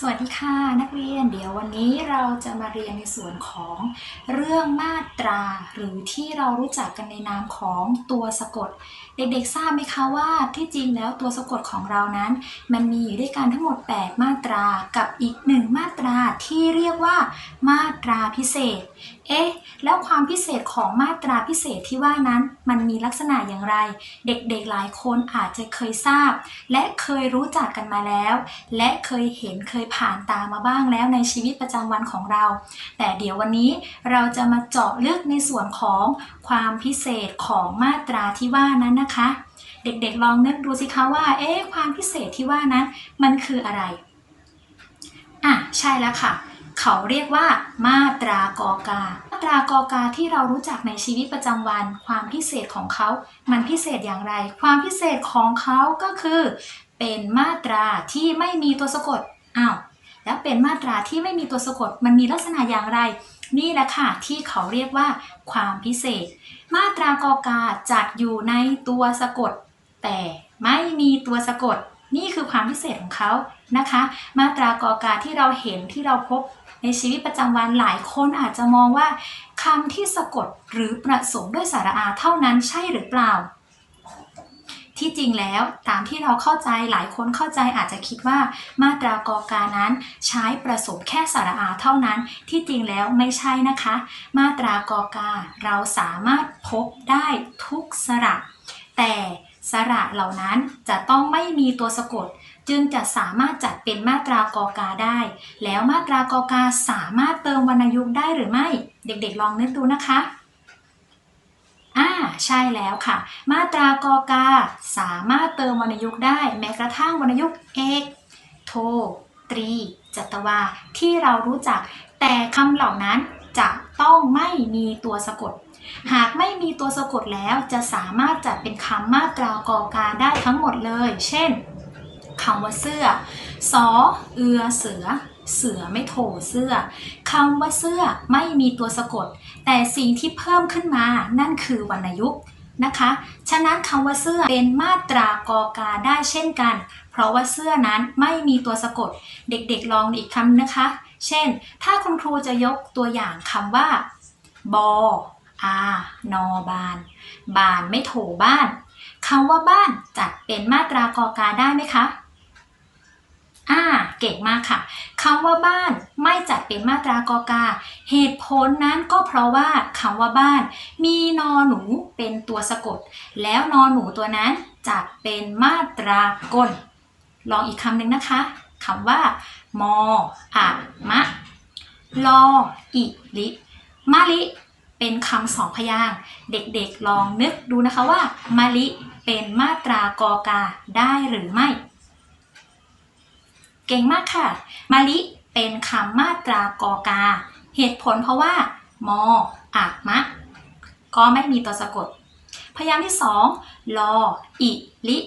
สวัสดีค่ะนักเรียนเดี๋ยววันนี้เราจะมาเรียนในส่วนของเรื่องมาตรา หรือที่เรารู้จักกันในนามของตัวสะกด เด็กๆทราบไหมคะว่าที่จริงแล้วตัวสะกดของเรานั้น มันมีอยู่ด้วยกันทั้งหมด 8 มาตรากับอีกหนึ่งมาตราที่เรียกว่า มาตราพิเศษ เอ๊ะแล้วความพิเศษของมาตราพิเศษที่ว่านั้น มันมีลักษณะอย่างไร เด็กๆหลายคนอาจจะเคยทราบ และเคยรู้จักกันมาแล้ว และเคยเห็นเคยผ่านตามาบ้างแล้วในชีวิตประจำวันของเรา แต่เดี๋ยววันนี้เราจะมาเจาะลึกในส่วนของความพิเศษของมาตราที่ว่านั้นนะคะ เด็กๆลองนึกดูสิคะว่า เอ๊ะความพิเศษที่ว่านั้น มันคืออะไรอะใช่แล้วค่ะ เขาเรียกว่า มาตรากอกา มาตรากอกาที่เรารู้จักในชีวิตประจำวัน ความพิเศษของเขา มันพิเศษอย่างไร ความพิเศษของเขาก็คือเป็นมาตราที่ไม่มีตัวสะกด อ้าวแล้วเป็นมาตราที่ไม่มีตัวสะกดมันมีลักษณะอย่างไร นี่แหละค่ะที่เขาเรียกว่าความพิเศษ มาตรากอกาจัดอยู่ในตัวสะกด แต่ไม่มีตัวสะกด นี่คือความพิเศษของเขานะคะ มาตรากอกาที่เราเห็นที่เราพบในชีวิตประจำวันหลายคนอาจจะมองว่าคำที่สะกดหรือประสมด้วยสระอาเท่านั้นใช่หรือเปล่า ที่จริงแล้วตามที่เราเข้าใจหลายคนเข้าใจอาจจะคิดว่ามาตรากอกานั้น ใช้ประสมแค่สระอาเท่านั้น ที่จริงแล้วไม่ใช่นะคะ มาตรากอกาเราสามารถพบได้ทุกสระ แต่สระเหล่านั้นจะต้องไม่มีตัวสะกด จึงจะสามารถจัดเป็นมาตรากอกาได้ แล้วมาตรากอกาสามารถเติมวรรณยุกต์ได้หรือไม่ เด็กๆลองนึกดูนะคะ ใช่แล้วค่ะ มาตรากอกา สามารถเติมวรรณยุกต์ได้แม้กระทั่งวรรณยุกต์เอกโท ตรี จัตวา ที่เรารู้จัก แต่คำเหล่านั้นจะต้องไม่มีตัวสะกด หากไม่มีตัวสะกดแล้วจะสามารถจัดเป็นคำมาตรากอกาได้ทั้งหมดเลย เช่นคำว่าเสื้อ สอ เอือ เสือ เสือไม่โถเสื้อคำว่าเสื้อไม่มีตัวสะกด แต่สิ่งที่เพิ่มขึ้นมานั่นคือวรรณยุกต์นะคะ ฉะนั้นคำว่าเสื้อเป็นมาตรากอกาได้เช่นกัน เพราะว่าเสื้อนั้นไม่มีตัวสะกด เด็กๆลองอีกคำนะคะ เช่น ถ้าคุณครูจะยกตัวอย่างคำว่า บออานอบาน บานไม่โถบ้านคำว่าบ้านจัดเป็นมาตรากอกาได้ไหมคะ อ่าเก่งมากค่ะคำว่าบ้านไม่จัดเป็นมาตรากอกา เหตุผลนั้นก็เพราะว่าคำว่าบ้าน มีนอหนูเป็นตัวสะกด แล้วนอหนูตัวนั้นจัดเป็นมาตรากล ลองอีกคำหนึ่งนะคะคำว่า มออะมะ ลออิลิมะลิ เป็นคำสองพยางเด็กๆลองนึกดูนะคะว่ามะลิเป็นมาตรากอกาได้หรือไม่ เก่งมากค่ะมะลิเป็นคำมาตรากอกา เหตุผลเพราะว่า มออะมะ ก็ไม่มีตัวสะกด พยางค์ที่สองลออิลิ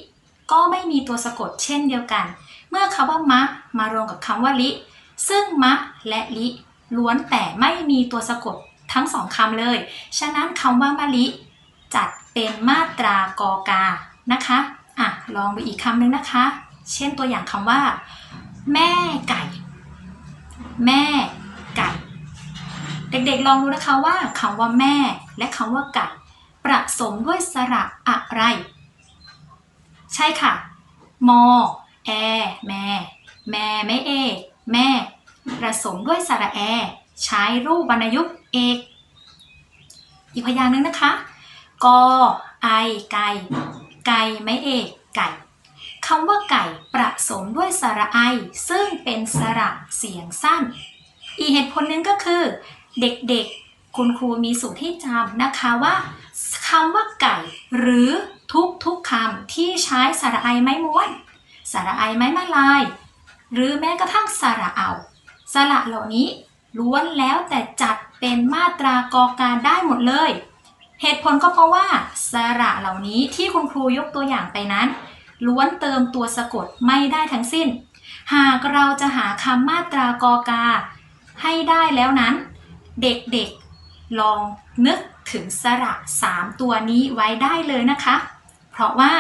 ก็ไม่มีตัวสะกดเช่นเดียวกัน เมื่อคำว่ามะ มารวมกับคำว่าลิ ซึ่งมะและลิ ล้วนแต่ไม่มีตัวสะกดทั้งสองคำเลย ฉะนั้นคำว่ามะลิ จัดเป็นมาตรากอกานะคะ อะ ลองดูอีกคำหนึ่งนะคะ เช่นตัวอย่างคำว่า แม่ไก่ แม่ไก่ เด็กๆลองดูนะคะว่าคำว่าแม่และคำว่าไก่ ประสมด้วยสระอะไร ใช่ค่ะ มอ แอ แม่ แม่ไม่เอกแม่ ประสมด้วยสระแอ ใช้รูปวรรณยุกต์เอกอีกพยางค์หนึงนะคะ กอ ไอ ไก่ ไก่ไม่เอกไก่ คำว่าไก่ประสมด้วยสระไอ ซึ่งเป็นสระเสียงสั้น อีกเหตุผลหนึ่งก็คือ เด็กๆ คุณครูมีสูตรที่จำนะคะว่าคำว่าไก่ หรือทุกๆคำที่ใช้สระไอไม้ม้วน สระไอไม้มาลาย หรือแม้กระทั่งสระเอา สระเหล่านี้ล้วนแล้วแต่จัดเป็นมาตรากอกาได้หมดเลย เหตุผลก็เพราะว่าสระเหล่านี้ที่คุณครูยกตัวอย่างไปนั้น ล้วนเติมตัวสะกดไม่ได้ทั้งสิ้น หากเราจะหาคำมาตรากอกา ให้ได้แล้วนั้น เด็กๆลองนึกถึงสระสามตัวนี้ไว้ได้เลยนะคะ เพราะว่า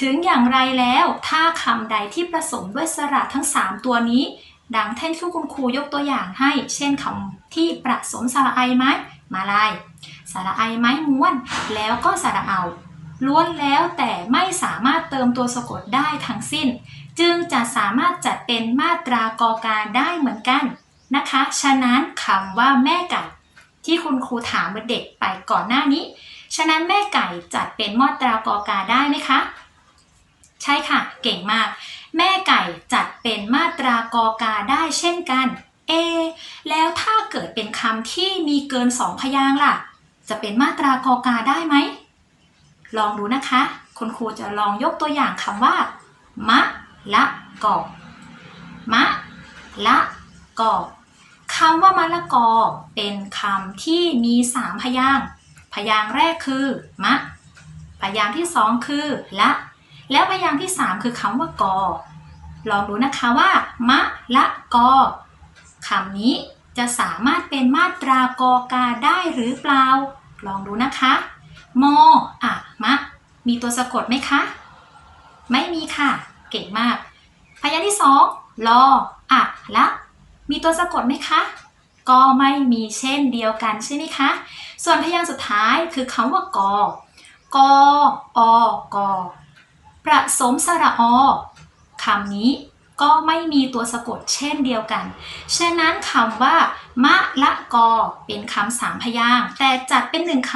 ถึงอย่างไรแล้วถ้าคำใดที่ผสมด้วยสระทั้ง 3 ตัวนี้ ดังที่คุณครูยกตัวอย่างให้ เช่นคำที่ประสมสระไอไม้มาลายสระไอไม้ม้วน แล้วก็สระเอา ล้วนแล้วแต่ไม่สามารถเติมตัวสะกดได้ทั้งสิ้น จึงจะสามารถจัดเป็นมาตรากอการได้เหมือนกันนะคะ ฉะนั้นคำว่าแม่ไก่ ที่คุณครูถามเด็กไปก่อนหน้านี้ ฉะนั้นแม่ไก่จัดเป็นมาตรากอกาได้ไหมคะ ใช่ค่ะ เก่งมาก แม่ไก่จัดเป็นมาตรากอกาได้เช่นกัน เอ แล้วถ้าเกิดเป็นคำที่มีเกินสองพยางค์ล่ะ จะเป็นมาตรากอกาได้ไหม ลองดูนะคะ คุณครูจะลองยกตัวอย่างคำว่า มะละกอ มะละกอคำว่ามะละกอเป็นคำที่มีสามพยางค์พยางค์แรกคือ มะ พยางค์ที่สองคือ ละ แล้วพยางค์ที่สามคือคำว่ากอ ลองดูนะคะว่า มะละกอคำนี้จะสามารถเป็นมาตรากอกาได้หรือเปล่า ลองดูนะคะ มออะมะ มีตัวสะกดไหมคะ ไม่มีค่ะ เก่งมาก พยางค์ที่สองลออะละ มีตัวสะกดไหมคะ ก็ไม่มีเช่นเดียวกันใช่ไหมคะ ส่วนพยางค์สุดท้ายคือคำว่ากอกออกอประสมสระอคำนี้ก็ไม่มีตัวสะกดเช่นเดียวกัน ฉะนั้นคำว่ามะละกอเป็นคำสามพยางค์แต่จัดเป็นหนึ่งค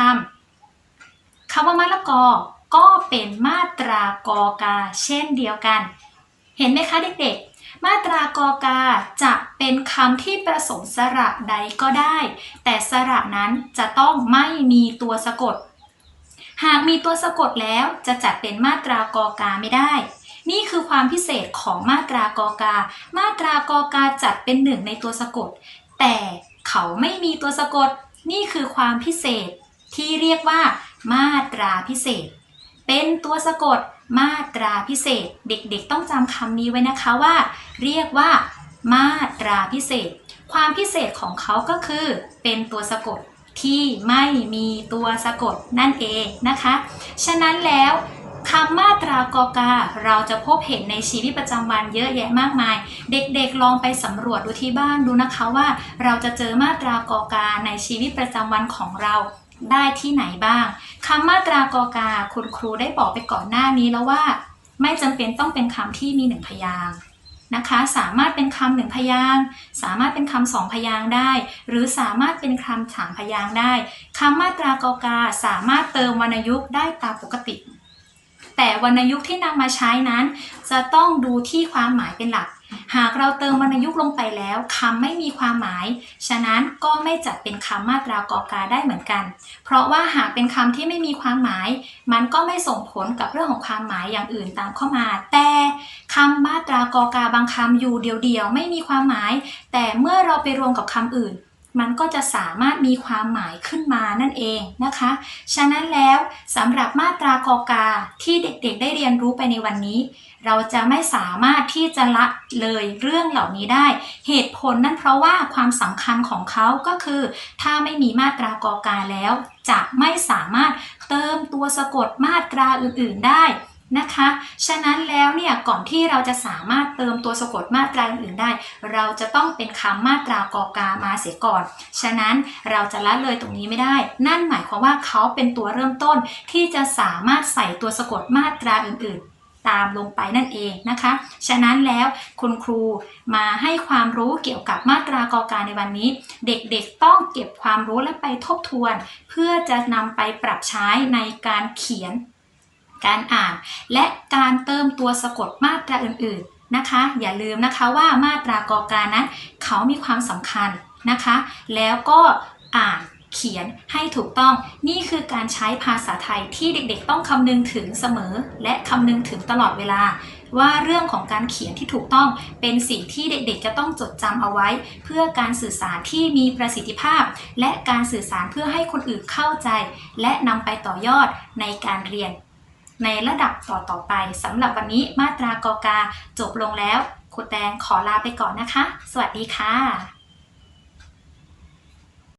ำคำว่ามะละกอ ก็เป็นมาตรากอกาเช่นเดียวกัน เห็นไหมคะเด็กๆ มาตรากอกาจะเป็นคำที่ประสมสระใดก็ได้ แต่สระนั้นจะต้องไม่มีตัวสะกด หากมีตัวสะกดแล้วจะจัดเป็นมาตรากอกาไม่ได้ นี่คือความพิเศษของมาตรากอกา มาตรากอกาจัดเป็นหนึ่งในตัวสะกด แต่เขาไม่มีตัวสะกด นี่คือความพิเศษที่เรียกว่ามาตราพิเศษ เป็นตัวสะกดมาตราพิเศษ เด็กๆต้องจำคำนี้ไว้นะคะว่า เรียกว่า มาตราพิเศษ ความพิเศษของเขาก็คือ เป็นตัวสะกดที่ไม่มีตัวสะกดนั่นเองนะคะ ฉะนั้นแล้วคำมาตรากอกา เราจะพบเห็นในชีวิตประจำวันเยอะแยะมากมาย เด็กๆลองไปสำรวจดูที่บ้านดูนะคะว่า เราจะเจอมาตรากอกาในชีวิตประจำวันของเรา ได้ที่ไหนบ้างคำมาตรากอกาคุณครูได้บอกไปก่อนหน้านี้แล้วว่า ไม่จำเป็นต้องเป็นคำที่มีหนึ่งพยางค์นะคะ สามารถเป็นคำหนึ่งพยางค์สามารถเป็นคำสองพยางค์ได้ หรือสามารถเป็นคำสามพยางค์ได้คำมาตรากอกาสามารถเติมวรรณยุกต์ได้ตามปกติ แต่วรรณยุกต์ที่นำมาใช้นั้น จะต้องดูที่ความหมายเป็นหลัก หากเราเติมวรรณยุกต์ลงไปแล้วคำไม่มีความหมาย ฉะนั้นก็ไม่จัดเป็นคำมาตรากอกาได้เหมือนกัน เพราะว่าหากเป็นคำที่ไม่มีความหมาย มันก็ไม่ส่งผลกับเรื่องของความหมายอย่างอื่นตามเข้ามา แต่คำมาตรากอกาบางคำอยู่เดียวๆไม่มีความหมาย แต่เมื่อเราไปรวมกับคำอื่น มันก็จะสามารถมีความหมายขึ้นมานั่นเองนะคะ ฉะนั้นแล้วสำหรับมาตรากอกาที่เด็กๆได้เรียนรู้ไปในวันนี้ เราจะไม่สามารถที่จะละเลยเรื่องเหล่านี้ได้ เหตุผลนั่นเพราะว่าความสำคัญของเขาก็คือ ถ้าไม่มีมาตรากอกาแล้ว จะไม่สามารถเติมตัวสะกดมาตราอื่นๆได้ นะคะ ฉะนั้นแล้วเนี่ยก่อนที่เราจะสามารถเติมตัวสะกดมาตราอื่นๆได้ เราจะต้องเป็นคำมาตรากอกามาเสียก่อน ฉะนั้นเราจะละเลยตรงนี้ไม่ได้ นั่นหมายความว่าเขาเป็นตัวเริ่มต้นที่จะสามารถใส่ตัวสะกดมาตราอื่นๆตามลงไปนั่นเองนะคะ ฉะนั้นแล้วคุณครูมาให้ความรู้เกี่ยวกับมาตรากอกาในวันนี้ เด็กๆต้องเก็บความรู้และไปทบทวน เพื่อจะนำไปปรับใช้ในการเขียน การอ่าน และการเติมตัวสะกดมาตราอื่นๆนะคะ อย่าลืมนะคะว่ามาตรากอกานั้นเขามีความสำคัญนะคะ แล้วก็อ่านเขียนให้ถูกต้องนี่คือการใช้ภาษาไทยที่เด็กๆ ต้องคำนึงถึงเสมอ และคำนึงถึงตลอดเวลา ว่าเรื่องของการเขียนที่ถูกต้องเป็นสิ่งที่เด็กๆ จะต้องจดจำเอาไว้ เพื่อการสื่อสารที่มีประสิทธิภาพ และการสื่อสารเพื่อให้คนอื่นเข้าใจ และนำไปต่อยอดในการเรียน ในระดับต่อๆไปสำหรับวันนี้มาตรากอกาจบลงแล้วครูแตงขอลาไปก่อนนะคะ สวัสดีค่ะ